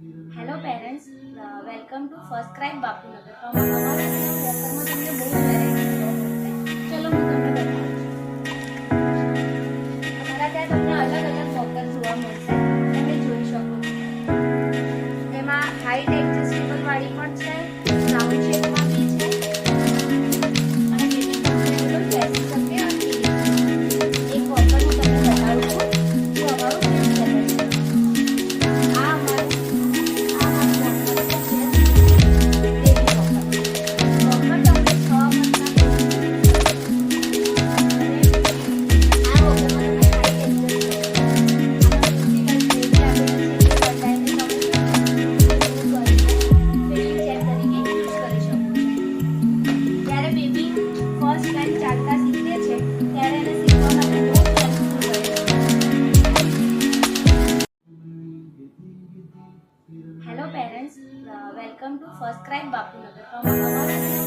Hello parents welcome to first crime Bapunagar અમારા વોકરમાં ચલો હું તમને અમારા ત્યાં તમને અલગ અલગ વોકર જોવા મળશે તમે જોઈ શકો તેમાં હાઈટ એડજસ્ટેબલ વાળી પણ છે welcome to First Crime Bapunagar.